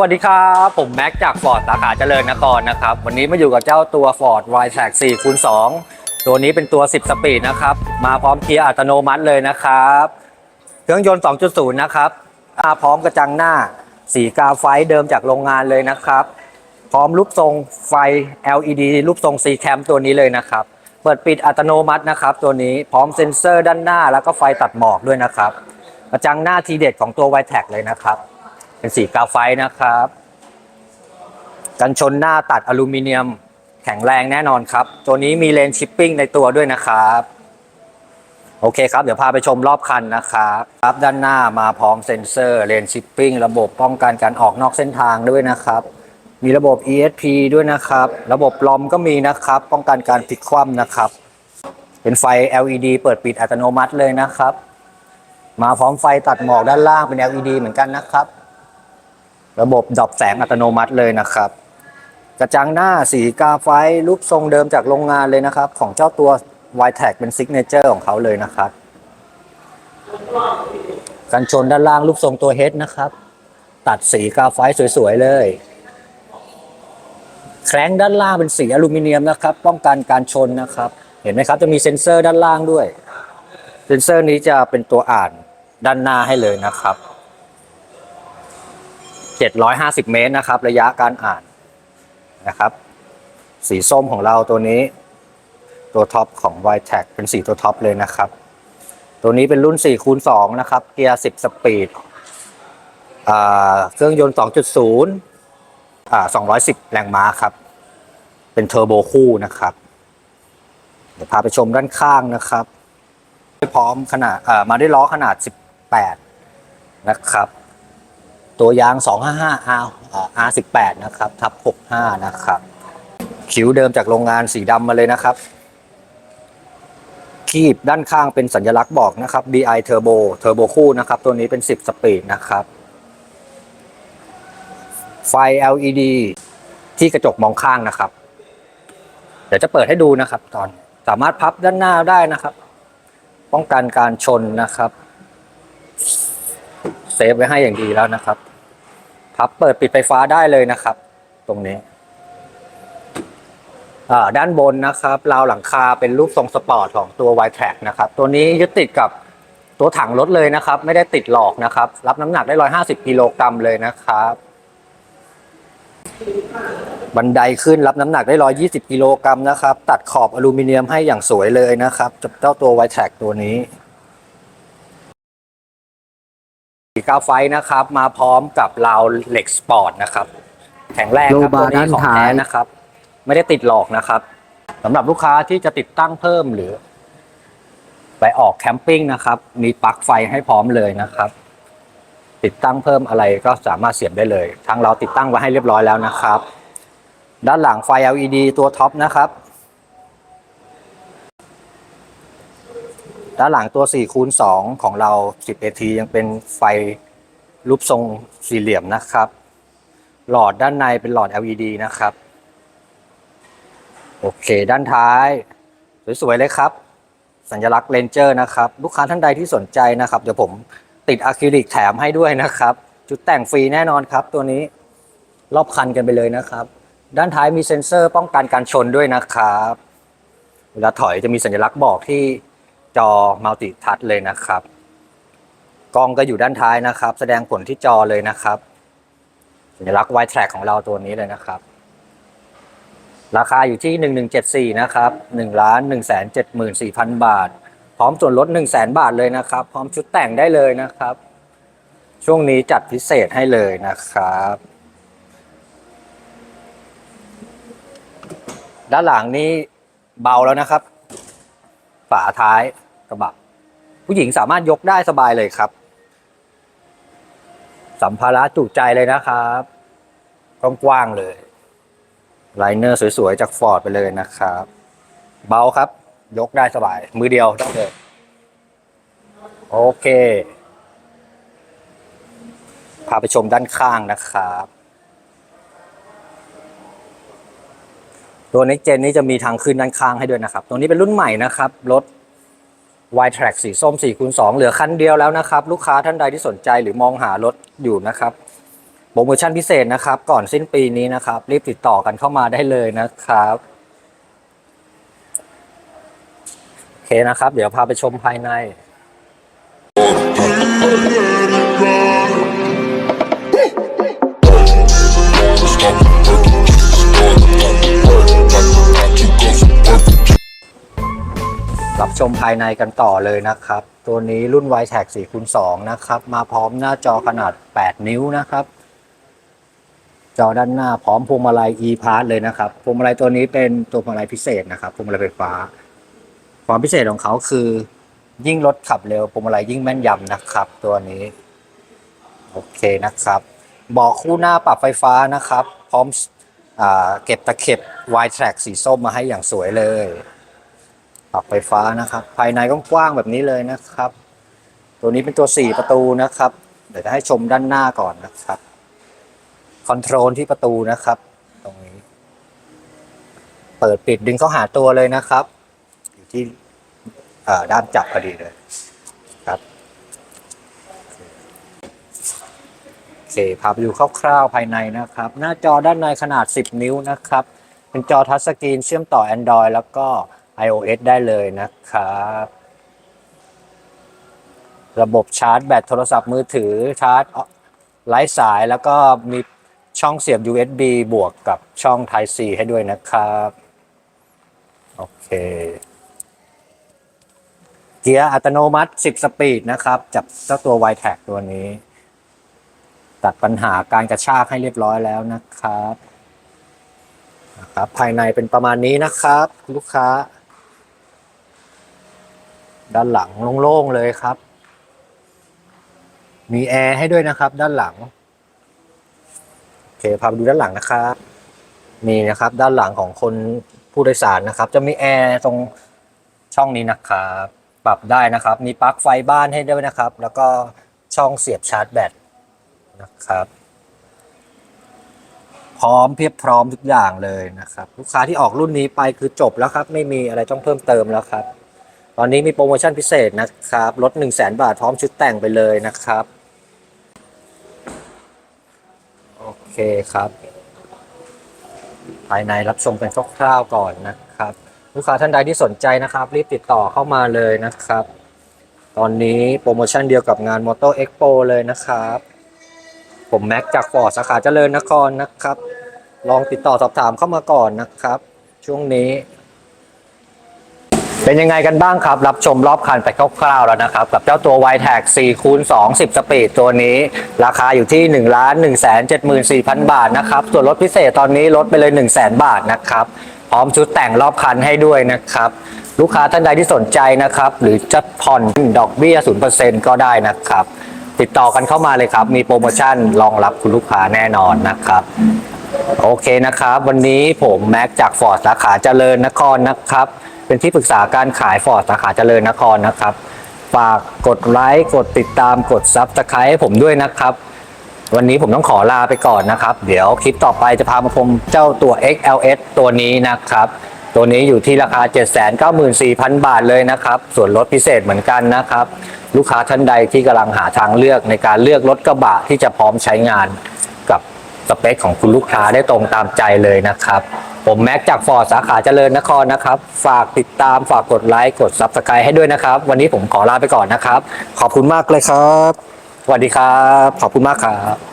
วัสดีครับ ผมแม็กจากฟอร์ดสาขาเจริญนครนะครับ วันนี้มาอยู่กับเจ้าตัว Ford w i t e r a c 4คูณ2ตัวนี้เป็นตัว 10 สปีดนะครับ มาพร้อมเกียร์อัตโนมัติเลยนะครับ เครื่องยนต์ 2.0 นะครับมาพร้อมกระจังหน้า สีกาไฟเดิมจากโรงงานเลยนะครับ พร้อมรูปทรงไฟ LED รูปทรง C cam ตัวนี้เลยนะครับ เปิดปิดอัตโนมัตินะครับ ตัวนี้พร้อมเซ็นเซอร์ด้านหน้า แล้วก็ไฟตัดหมอกด้วยนะครับ กระจังหน้าทีเด็ดของตัว w i t e r a c เลยนะครับ เป็นสีกาไฟนะครับ กันชนหน้าตัดอลูมิเนียมแข็งแรงแน่นอนครับ ตัวนี้มีเลนชิปปิ้งในตัวด้วยนะครับ โอเคครับ เดี๋ยวพาไปชมรอบคันนะครับครับด้านหน้ามาพร้อมเซ็นเซอร์เลนชิปปิ้งระบบป้องกันการออกนอกเส้นทางด้วยนะครับ มีระบบ ESP ด้วยนะครับ ระบบลอมก็มีนะครับ ป้องกันการพลิกคว่ำนะครับ เป็นไฟ LED เปิดปิดอัตโนมัติเลยนะครับ มาพร้อมไฟตัดหมอกด้านล่างเป็น LED เหมือนกันนะครับ ระบบดับแสงอัตโนมัติเลยนะครับ กระจังหน้าสีกาไฟรูปทรงเดิมจากโรงงานเลยนะครับ ของเจ้าตัว y t a g เป็นซิกเนเจอร์ของเขาเลยนะครับกันชนด้านล่างรูปทรงตัวเฮดนะครับ ตัดสีกาไฟสวยๆเลยแคร้งด้านล่างเป็นสีอลูมิเนียมนะครับ ป้องกันการชนนะครับ เห็นไหมครับจะมีเซ็นเซอร์ด้านล่างด้วย เซ็นเซอร์นี้จะเป็นตัวอ่านด้านหน้าให้เลยนะครับ 750 เมตรนะครับ ระยะการอ่านนะครับ สีส้มของเราตัวนี้ ตัวท็อปของ y t a g เป็นสีตัวท็อปเลยนะครับ ตัวนี้เป็นรุ่น4คูณ2นะครับ เกียร์ 10 สปีดเครื่องยนต์ 2.0อ่า210 แรงม้าครับ เป็นเทอร์โบคู่นะครับ เดี๋ยวพาไปชมด้านข้างนะครับพร้อมขนาดอ่ามาด้ล้อขนาด 18 นะครับ ตัวยาง 255 R อ่า R18 นะครับทับ65 นะครับ คิ้วเดิมจากโรงงานสีดำมาเลยนะครับ คีบด้านข้างเป็นสัญลักษณ์บอกนะครับ BI Turbo Turbo คู่นะครับ ตัวนี้เป็น 10 สปีดนะครับ ไฟ LED ที่กระจกมองข้างนะครับ เดี๋ยวจะเปิดให้ดูนะครับ ตอนสามารถพับด้านหน้าได้นะครับ ป้องกันการชนนะครับ เซฟไว้ให้อย่างดีแล้วนะครับ พับเปิดปิดไฟฟ้าได้เลยนะครับ ตรงนี้อ่าด้านบนนะครับราวหลังคาเป็นรูปทรงสปอร์ตของตัว y t r a c นะครับ ตัวนี้ยึดติดกับตัวถังรถเลยนะครับ ไม่ได้ติดหลอกนะครับ รับน้ำหนักได้ 150กิโลกรัมเลยนะครับ บันไดขึ้นรับน้ำหนักได้ 120กิโลกรัมนะครับ ตัดขอบอลูมิเนียมให้อย่างสวยเลยนะครับกับเจ้าตัว y t r a c ตัวนี้ สี กาไฟนะครับ มาพร้อมกับราวเหล็กสปอร์ตนะครับ แข็งแรงครับโลบาตัวนี้ของด้านท้าย แท้นะครับ ไม่ได้ติดหลอกนะครับสำหรับลูกค้าที่จะติดตั้งเพิ่มหรือ ไปออกแคมปิ้งนะครับ มีปลั๊กไฟให้พร้อมเลยนะครับ ติดตั้งเพิ่มอะไรก็สามารถเสียบได้เลย ทางเราติดตั้งไว้ให้เรียบร้อยแล้วนะครับ ด้านหลังไฟ LED ตัวท็อปนะครับ ด้านหลังตัว4คูณ2ของเรา 10 AT ยังเป็นไฟรูปทรงสี่เหลี่ยมนะครับ หลอดด้านในเป็นหลอด LED นะครับ โอเค ด้านท้าย สวยๆเลยครับ สัญลักษณ์เลนเจอร์นะครับ ลูกค้าท่านใดที่สนใจนะครับ เดี๋ยวผมติดอะคริลิกแถมให้ด้วยนะครับ จุดแต่งฟรีแน่นอนครับ ตัวนี้รอบคันกันไปเลยนะครับ ด้านท้ายมีเซ็นเซอร์ป้องกันการชนด้วยนะครับ เวลาถอยจะมีสัญลักษณ์บอกที่ จอมัลติทัชเลยนะครับ กล้องก็อยู่ด้านท้ายนะครับ แสดงผลที่จอเลยนะครับ สัญลักษณ์ Y track ของเราตัวนี้เลยนะครับ ราคาอยู่ที่ 1174 นะครับ1ล้าน174,000 บาท พร้อมส่วนลด 100,000 บาทเลยนะครับ พร้อมชุดแต่งได้เลยนะครับ ช่วงนี้จัดพิเศษให้เลยนะครับด้านหลังนี้เบาแล้วนะครับ ฝาท้ายกระบะ ผู้หญิงสามารถยกได้สบายเลยครับ สัมภาระจุใจเลยนะครับกว้างๆเลยไลเนอร์สวยๆ จากฟอร์ดไปเลยนะครับ เบาครับ ยกได้สบาย มือเดียวได้เลยโอเค พาไปชมด้านข้างนะครับ ตัว Next Gen นี้จะมีทางขึ้นด้านข้างให้ด้วยนะครับ ตัวนี้เป็นรุ่นใหม่นะครับรถ Y Track สีส้ม4คูณ2เหลือคันเดียวแล้วนะครับ ลูกค้าท่านใดที่สนใจหรือมองหารถอยู่นะครับโปรโมชั่นพิเศษนะครับ ก่อนสิ้นปีนี้นะครับ รีบติดต่อกันเข้ามาได้เลยนะครับโอเคนะครับ เดี๋ยวพาไปชมภายใน ชมภายในกันต่อเลยนะครับ ตัวนี้รุ่น y t a g 4คูณ2นะครับ มาพร้อมหน้าจอขนาด 8 นิ้วนะครับ จอด้านหน้าพร้อมพวงมาลัย e pass เลยนะครับพวงมาลัยตัวนี้เป็นตัวพวงมาลัยพิเศษนะครับพวงมาลัยไฟฟ้า ความพิเศษของเขาคือ ยิ่งรถขับเร็วพวงมาลัยยิ่งแม่นยำนะครับ ตัวนี้ โอเคนะครับเบาะคู่หน้าปรับไฟฟ้านะครับ พร้อมอเก็บตะเข็บ y track สีส้มมาให้อย่างสวยเลย ปรับไฟฟ้านะครับ ภายในก็กว้างแบบนี้เลยนะครับ ตัวนี้เป็นตัว 4 ประตูนะครับ เดี๋ยวจะให้ชมด้านหน้าก่อนนะครับ คอนโทรลที่ประตูนะครับ ตรงนี้ เปิดปิดดึงเข้าหาตัวเลยนะครับ อยู่ที่ด้ามจับพอดีเลยครับโอเคพาไปดูคร่าวๆภายในนะครับ หน้าจอด้านในขนาด 10 นิ้วนะครับ เป็นจอทัชสกรีนเชื่อมต่อ Android แล้วก็ iOS ได้เลยนะครับ ระบบชาร์จแบตโทรศัพท์มือถือชาร์จไร้สายแล้วก็มีช่องเสียบ USB บวกกับช่อง Type C ให้ด้วยนะครับ โอเคเกียร์อัตโนมัติ 10 สปีดนะครับจับเจ้าตัว y t a g ตัวนี้ ตัดปัญหาการกระชากให้เรียบร้อยแล้วนะครับนะครับ ภายในเป็นประมาณนี้นะครับ ลูกค้า ด้านหลังโล่งๆเลยครับ มีแอร์ให้ด้วยนะครับ ด้านหลังโอเคพาไปดูด้านหลังนะครับนี่นะครับ ด้านหลังของคนผู้โดยสารนะครับ จะมีแอร์ตรงช่องนี้นะครับปรับได้นะครับ มีปลั๊กไฟบ้านให้ด้วยนะครับ แล้วก็ช่องเสียบชาร์จแบตนะครับ พร้อมเพียบพร้อมทุกอย่างเลยนะครับ ลูกค้าที่ออกรุ่นนี้ไปคือจบแล้วครับ ไม่มีอะไรต้องเพิ่มเติมแล้วครับ ตอนนี้มีโปรโมชั่นพิเศษนะครับลด1 0 0 0 0แบาทพร้อมชุดแต่งไปเลยนะครับ โอเคครับ ภายในรับชมเป็นคร่าวๆก่อนนะครับ ลูกค้าท่านใดที่สนใจนะครับ รีบติดต่อเข้ามาเลยนะครับ ตอนนี้โปรโมชั่นเดียวกับงาน m o t o Expo เลยนะครับ ผมแม็กจากฟอร์ดสาขาเจริญนครนะครับ ลองติดต่อสอบถามเข้ามาก่อนนะครับ ช่วงนี้ เป็นยังไงกันบ้างครับ รับชมรอบคันไปคร่าวๆแล้วนะครับ กับเจ้าตัว y t a g 4คูณ2 10 สปีดตัวนี้ ราคาอยู่ที่ 1 1 7 4 0 0 0 บาทนะครับ ส่วนลดพิเศษตอนนี้ลดไปเลย 1 0 0 0 0 0 บาทนะครับ พร้อมชุดแต่งรอบคันให้ด้วยนะครับ ลูกค้าท่านใดที่สนใจนะครับ หรือจะผ่อนดอกเบี้ย 0%ก็ได้นะครับ ติดต่อกันเข้ามาเลยครับ มีโปรโมชั่นรองรับคุณลูกค้าแน่นอนนะครับโอเคนะครับ วันนี้ผมแม็กจากฟอร์ดสาขาเจริญนครนะครับ เป็นที่ปรึกษาการขายฟอร์ดสาขาเจริญนครนะครับ ฝากกดไลค์กดติดตามกดซับสไครต์ให้ผมด้วยนะครับ วันนี้ผมต้องขอลาไปก่อนนะครับ เดี๋ยวคลิปต่อไปจะพามาชมเจ้าตัว XLS ตัวนี้นะครับ ตัวนี้อยู่ที่ราคา 794,000 บาทเลยนะครับ ส่วนลดพิเศษเหมือนกันนะครับ ลูกค้าท่านใดที่กำลังหาทางเลือกในการเลือกรถกระบะที่จะพร้อมใช้งานกับสเปคของคุณลูกค้าได้ตรงตามใจเลยนะครับ ผมแม็กจากฟอร์ดสาขาเจริญนครนะครับ ฝากติดตามฝากกดไลค์กดซับสไครต์ให้ด้วยนะครับ วันนี้ผมขอลาไปก่อนนะครับ ขอบคุณมากเลยครับสวัสดีครับ ขอบคุณมากครับ